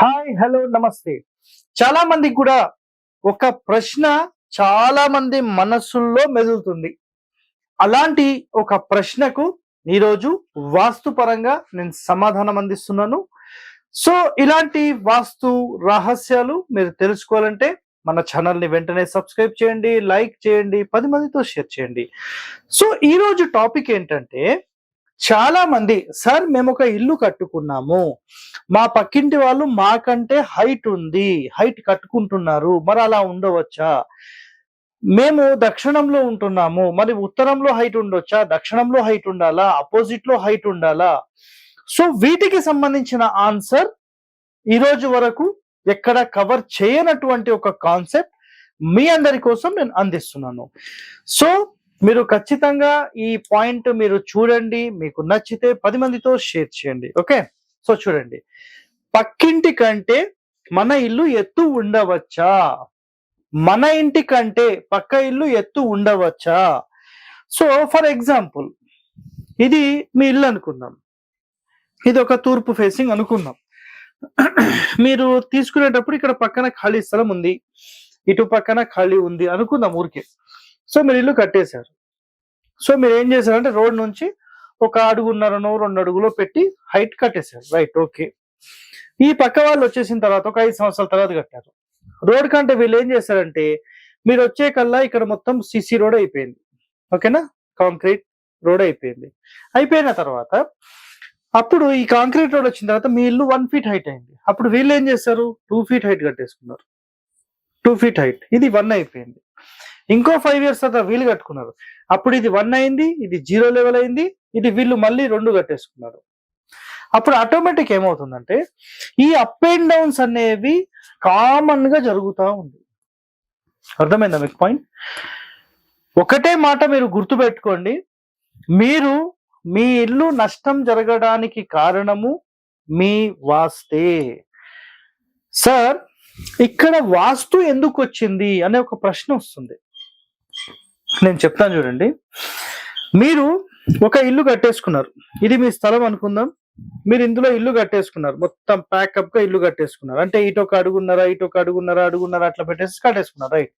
Hi hello నమస్తే. చాలా మందికి కూడా ఒక ప్రశ్న చాలా మంది మనస్సుల్లో మెదులుతుంది. అలాంటి ఒక ప్రశ్నకు ఈరోజు వాస్తుపరంగా నేను సమాధానం అందిస్తున్నాను. సో ఇలాంటి వాస్తు రహస్యాలు మీరు తెలుసుకోవాలంటే మన ఛానల్ని వెంటనే సబ్స్క్రైబ్ చేయండి లైక్ చేయండి పది మందితో షేర్ చేయండి. సో ఈరోజు టాపిక్ ఏంటంటే చాలా మంది సార్ మేము ఒక ఇల్లు కట్టుకున్నాము. మా పక్కింటి వాళ్ళు మాకంటే హైట్ ఉంది. హైట్ కట్టుకుంటున్నారు. మరి అలా ఉండవచ్చా? మేము దక్షిణంలో ఉంటున్నాము. మరి ఉత్తరంలో హైట్ ఉండొచ్చా? దక్షిణంలో హైట్ ఉండాలా? అపోజిట్లో హైట్ ఉండాలా? సో వీటికి సంబంధించిన ఆన్సర్ ఈ రోజు వరకు ఎక్కడ కవర్ చేయనటువంటి ఒక కాన్సెప్ట్ మీ అందరి కోసం నేను అందిస్తున్నాను. సో మీరు ఖచ్చితంగా ఈ పాయింట్ మీరు చూడండి మీకు నచ్చితే పది మందితో షేర్ చేయండి ఓకే? సో చూడండి. పక్కింటి కంటే మన ఇల్లు ఎత్తు ఉండవచ్చా? మన ఇంటి కంటే పక్క ఇల్లు ఎత్తు ఉండవచ్చా? సో ఫర్ ఎగ్జాంపుల్ ఇది మీ ఇల్లు అనుకుందాం. ఇది ఒక తూర్పు ఫేసింగ్ అనుకుందాం. మీరు తీసుకునేటప్పుడు ఇక్కడ పక్కన ఖాళీ స్థలం ఉంది ఇటు పక్కన ఖాళీ ఉంది అనుకుందాం ఊరికే. సో మీరు ఇల్లు కట్టేశారు. సో మీరు ఏం చేశారంటే రోడ్ నుంచి ఒక అడుగున్నరనో రెండు అడుగులో పెట్టి హైట్ కట్టేశారు. Right okay. ఈ పక్క వాళ్ళు వచ్చేసిన తర్వాత ఒక ఐదు సంవత్సరాల తర్వాత కట్టారు. రోడ్ కంటే వీళ్ళు ఏం చేశారంటే మీరు వచ్చే కల్లా ఇక్కడ మొత్తం సిసి రోడ్ అయిపోయింది. ఓకేనా? కాంక్రీట్ రోడ్ అయిపోయింది. అయిపోయిన తర్వాత అప్పుడు ఈ కాంక్రీట్ రోడ్ వచ్చిన తర్వాత మీ ఇల్లు వన్ ఫీట్ హైట్ అయింది. అప్పుడు వీళ్ళు ఏం చేశారు? Two feet height కట్టేసుకున్నారు. Two feet height. ఇది వన్ అయిపోయింది. ఇంకో ఫైవ్ ఇయర్స్ తర్వాత వీళ్ళు కట్టుకున్నారు. అప్పుడు ఇది వన్ అయింది ఇది జీరో లెవెల్ అయింది ఇది వీళ్ళు మళ్ళీ రెండు కట్టేసుకున్నారు. అప్పుడు ఆటోమేటిక్ ఏమవుతుందంటే ఈ అప్ అండ్ డౌన్స్ అనేవి కామన్గా జరుగుతూ ఉంది. అర్థమైందా మీకు పాయింట్ ఒకటే మాట మీరు గుర్తుపెట్టుకోండి. మీరు మీ ఇల్లు నష్టం జరగడానికి కారణము మీ వాస్తే. సార్ ఇక్కడ వాస్తు ఎందుకు వచ్చింది అనే ఒక ప్రశ్న వస్తుంది. నేను చెప్తాను చూడండి. మీరు ఒక ఇల్లు కట్టేసుకున్నారు. ఇది మీ స్థలం అనుకుందాం. మీరు ఇందులో ఇల్లు కట్టేసుకున్నారు. మొత్తం ప్యాకప్గా ఇల్లు కట్టేసుకున్నారు. అంటే ఇటు ఒక అడుగున్నారా ఇటు ఒక అడుగున్నారా అడుగున్నారా అట్లా పెట్టేసి కట్టేసుకున్నారు. రైట్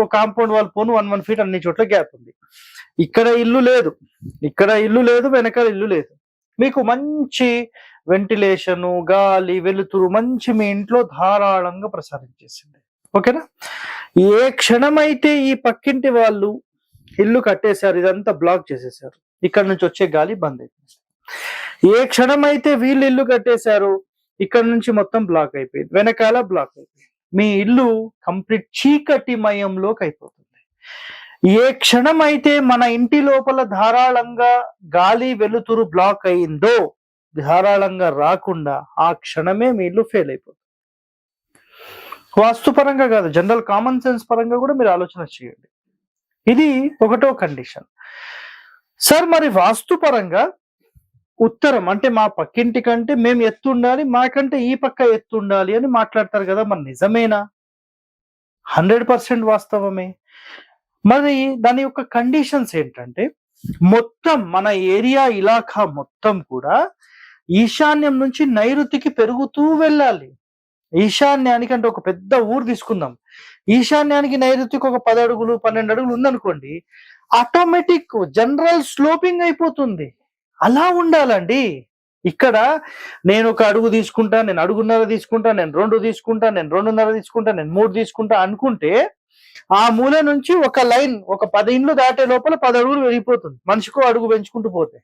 ఓ కాంపౌండ్ వాల్ పోను వన్ వన్ ఫీట్ అన్ని చోట్ల గ్యాప్ ఉంది. ఇక్కడ ఇల్లు లేదు. ఇక్కడ ఇల్లు లేదు వెనకాల ఇల్లు లేదు. మీకు మంచి వెంటిలేషను గాలి వెలుతురు మంచి మీ ఇంట్లో ధారాళంగా ప్రసారం చేసింది. ఓకేనా ఏ క్షణమైతే ఈ పక్కింటి వాళ్ళు ఇల్లు కట్టేశారు ఇదంతా బ్లాక్ చేసేసారు ఇక్కడ నుంచి వచ్చే గాలి బంద్ అయిపోయింది. ఏ క్షణమైతే వీళ్ళు ఇల్లు కట్టేశారు ఇక్కడ నుంచి మొత్తం బ్లాక్ అయిపోయింది. వెనకాల బ్లాక్ అయిపోయింది. మీ ఇల్లు కంప్లీట్ చీకటిమయంలోకి అయిపోతుంది. ఏ క్షణం అయితే మన ఇంటి లోపల ధారాళంగా గాలి వెలుతురు బ్లాక్ అయిందో ధారాళంగా రాకుండా ఆ క్షణమే మీ ఇల్లు ఫెయిల్ అయిపోతుంది. వాస్తుపరంగా కాదు జనరల్ కామన్ సెన్స్ పరంగా కూడా మీరు ఆలోచన చేయండి. ఇది ఒకటో కండిషన్. సార్ మరి వాస్తుపరంగా ఉత్తరం అంటే మా పక్కింటి కంటే మేము ఎత్తు ఉండాలి మాకంటే ఈ పక్క ఎత్తు ఉండాలి అని మాట్లాడతారు కదా మరి నిజమేనా? హండ్రెడ్ పర్సెంట్ వాస్తవమే. మరి దాని యొక్క కండిషన్స్ ఏంటంటే మొత్తం మన ఏరియా ఇలాఖా మొత్తం కూడా ఈశాన్యం నుంచి నైరుతికి పెరుగుతూ వెళ్ళాలి. ఈశాన్యానికి అంటే ఒక పెద్ద ఊరు తీసుకుందాం. ఈశాన్యానికి నైరుతికి ఒక పది అడుగులు పన్నెండు అడుగులు ఉందనుకోండి ఆటోమేటిక్ జనరల్ స్లోపింగ్ అయిపోతుంది. అలా ఉండాలండి. ఇక్కడ నేను ఒక అడుగు తీసుకుంటా నేను అడుగున్నర తీసుకుంటా నేను రెండు తీసుకుంటా నేను రెండున్నర తీసుకుంటా నేను మూడు తీసుకుంటా అనుకుంటే ఆ మూల నుంచి ఒక లైన్ ఒక పది ఇండ్లు దాటే లోపల పది అడుగులు వెళ్ళిపోతుంది. మనిషికో అడుగు పెంచుకుంటూ పోతే.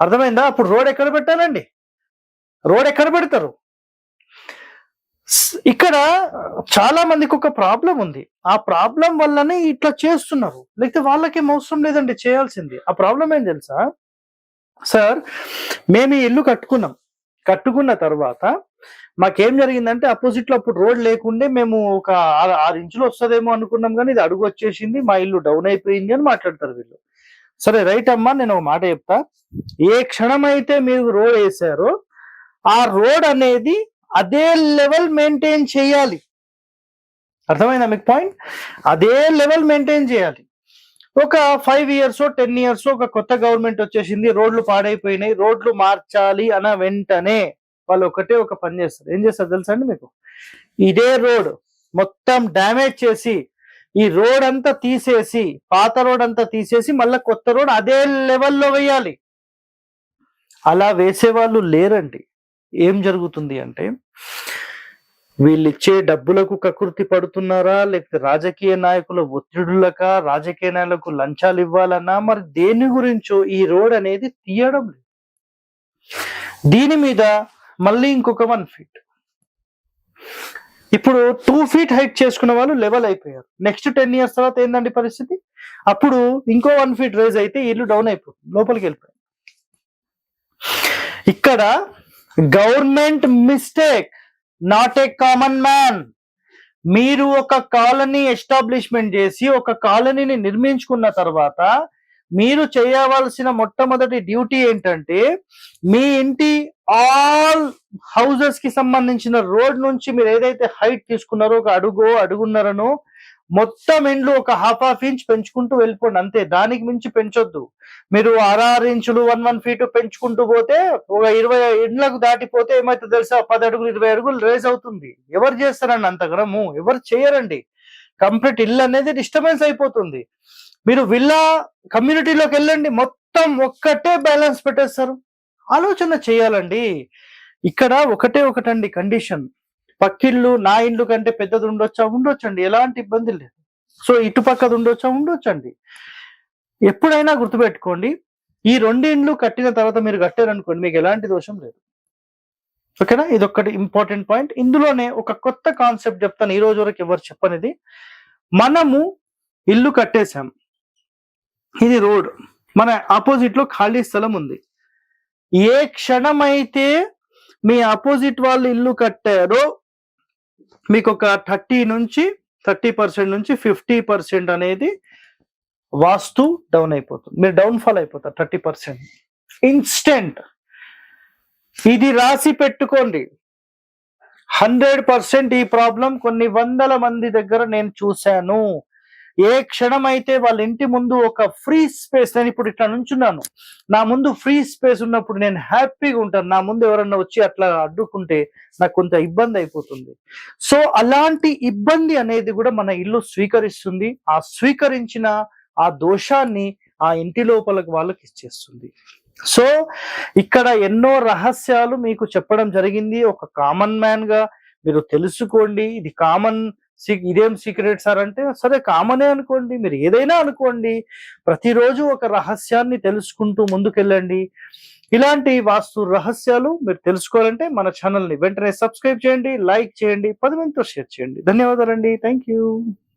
అర్థమైందా? అప్పుడు రోడ్ ఎక్కడ పెట్టాలండి? రోడ్ ఎక్కడ పెడతారు? ఇక్కడ చాలా మందికి ఒక ప్రాబ్లం ఉంది. ఆ ప్రాబ్లం వల్లనే ఇట్లా చేస్తున్నారు. లేకపోతే వాళ్ళకేం అవసరం లేదండి చేయాల్సింది. ఆ ప్రాబ్లం ఏం తెలుసా? సార్ మేము ఈ ఇల్లు కట్టుకున్నాం. కట్టుకున్న తర్వాత మాకేం జరిగిందంటే అపోజిట్లో అప్పుడు రోడ్ లేకుండే మేము ఒక ఆరు ఆరు ఇంచులు వస్తుందేమో అనుకున్నాం కానీ ఇది అడుగు వచ్చేసింది మా ఇల్లు డౌన్ అయిపోయింది అని మాట్లాడతారు వీళ్ళు. సరే రైట్ అమ్మా నేను ఒక మాట చెప్తా. ఏ క్షణం అయితే మీరు రోడ్ వేసారో ఆ రోడ్ అనేది అదే లెవెల్ మెయింటైన్ చేయాలి. అర్థమైందా మీకు పాయింట్? అదే లెవెల్ మెయింటైన్ చేయాలి. ఒక ఫైవ్ ఇయర్స్ టెన్ ఇయర్స్ ఒక కొత్త గవర్నమెంట్ వచ్చేసింది రోడ్లు పాడైపోయినాయి రోడ్లు మార్చాలి అన్న వెంటనే వాళ్ళు ఒకటే ఒక పని చేస్తారు. ఏం చేస్తారు తెలుసా అండి మీకు? ఇదే రోడ్ మొత్తం డ్యామేజ్ చేసి ఈ రోడ్ అంతా తీసేసి పాత రోడ్ అంతా తీసేసి మళ్ళీ కొత్త రోడ్ అదే లెవెల్లో వేయాలి. అలా వేసేవాళ్ళు లేరండి. ఏం జరుగుతుంది అంటే వీళ్ళు ఇచ్చే డబ్బులకు కకృతి పడుతున్నారా లేకపోతే రాజకీయ నాయకుల ఒత్తిడులక రాజకీయ నాయకులకు లంచాలు ఇవ్వాలన్నా? మరి దేని గురించో ఈ రోడ్ అనేది తీయడం లేదు. దీని మీద మళ్ళీ ఇంకొక వన్ ఫీట్. ఇప్పుడు టూ ఫీట్ హైట్ చేసుకున్న వాళ్ళు లెవెల్ అయిపోయారు. నెక్స్ట్ టెన్ ఇయర్స్ తర్వాత ఏందండి పరిస్థితి? అప్పుడు ఇంకో వన్ ఫీట్ రేజ్ అయితే ఇల్లు డౌన్ అయిపోతుంది లోపలికి వెళ్ళిపోయింది ఇక్కడ government mistake not a common man మీరు ఒక కాలనీ ఎస్టాబ్లిష్మెంట్ చేసి ఒక కాలనీని నిర్మించుకున్న తర్వాత మీరు చేయవలసిన మొట్టమొదటి డ్యూటీ ఏంటంటే మీ ఇంటి ఆల్ హౌసెస్కి సంబంధించిన రోడ్ నుంచి మీరు ఏదైతే హైట్ తీసుకున్నారో ఒక అడుగో అడుగున్నరనో మొత్తం ఇండ్లు ఒక హాఫ్ హాఫ్ ఇంచ్ పెంచుకుంటూ వెళ్ళిపోండి అంతే. దానికి మించి పెంచొద్దు. మీరు ఆరు ఇంచులు వన్ వన్ ఫీట్ పెంచుకుంటూ పోతే ఒక ఇరవై ఇండ్లకు దాటిపోతే ఏమైతే తెలుసా? పది అడుగులు ఇరవై అడుగులు రేజ్ అవుతుంది. ఎవరు చేస్తారండి అంతగనము ఎవరు చేయరండి. కంప్లీట్ ఇల్లు అనేది డిస్టర్బెన్స్ అయిపోతుంది. మీరు విల్లా కమ్యూనిటీలోకి వెళ్ళండి మొత్తం ఒక్కటే బ్యాలెన్స్ పెట్టేస్తారు. ఆలోచన చేయాలండి. ఇక్కడ ఒకటే ఒకటండి కండిషన్. పక్కిళ్ళు నా ఇండ్లు కంటే పెద్దది ఉండొచ్చా? ఉండొచ్చండి. ఎలాంటి ఇబ్బంది లేదు. సో ఇటు పక్కది ఉండొచ్చా? ఉండొచ్చండి. ఎప్పుడైనా గుర్తుపెట్టుకోండి ఈ రెండు ఇండ్లు కట్టిన తర్వాత మీరు కట్టారనుకోండి మీకు ఎలాంటి దోషం లేదు. ఓకేనా? ఇది ఒక్కటి ఇంపార్టెంట్ పాయింట్. ఇందులోనే ఒక కొత్త కాన్సెప్ట్ చెప్తాను. ఈ రోజు వరకు ఎవరు చెప్పనిది. మనము ఇల్లు కట్టేశాం. ఇది రోడ్. మన ఆపోజిట్లో ఖాళీ స్థలం ఉంది. ఏ క్షణమైతే మీ ఆపోజిట్ వాళ్ళు ఇల్లు కట్టారో మీకు ఒక థర్టీ నుంచి థర్టీ పర్సెంట్ నుంచి ఫిఫ్టీ పర్సెంట్ అనేది వాస్తు డౌన్ అయిపోతుంది. మీరు డౌన్ ఫాల్ అయిపోతారు థర్టీ పర్సెంట్. ఇన్స్టెంట్. ఇది రాసి పెట్టుకోండి. హండ్రెడ్ పర్సెంట్ ఈ ప్రాబ్లం కొన్ని వందల మంది దగ్గర నేను చూశాను. ఏ క్షణం అయితే వాళ్ళ ఇంటి ముందు ఒక ఫ్రీ స్పేస్ నేను ఇప్పుడు ఇట్లా నుంచున్నాను. నా ముందు ఫ్రీ స్పేస్ ఉన్నప్పుడు నేను హ్యాపీగా ఉంటాను. నా ముందు ఎవరన్నా వచ్చి అట్లా అడ్డుకుంటే నాకు కొంత ఇబ్బంది అయిపోతుంది. సో అలాంటి ఇబ్బంది అనేది కూడా మన ఇల్లు స్వీకరిస్తుంది. ఆ స్వీకరించిన ఆ దోషాన్ని ఆ ఇంటి లోపలకు వాళ్ళకి ఇచ్చేస్తుంది. సో ఇక్కడ ఎన్నో రహస్యాలు మీకు చెప్పడం జరిగింది. ఒక కామన్ మ్యాన్గా మీరు తెలుసుకోండి. ఇది కామన్ ఇదేం సీక్రెట్ సార్ అంటే సరే కామనే అనుకోండి మీరు ఏదైనా అనుకోండి ప్రతిరోజు ఒక రహస్యాన్ని తెలుసుకుంటూ ముందుకెళ్ళండి. ఇలాంటి వాస్తు రహస్యాలు మీరు తెలుసుకోవాలంటే మన ఛానల్ని వెంటనే సబ్స్క్రైబ్ చేయండి లైక్ చేయండి పది మందితో షేర్ చేయండి. ధన్యవాదాలండి. Thank you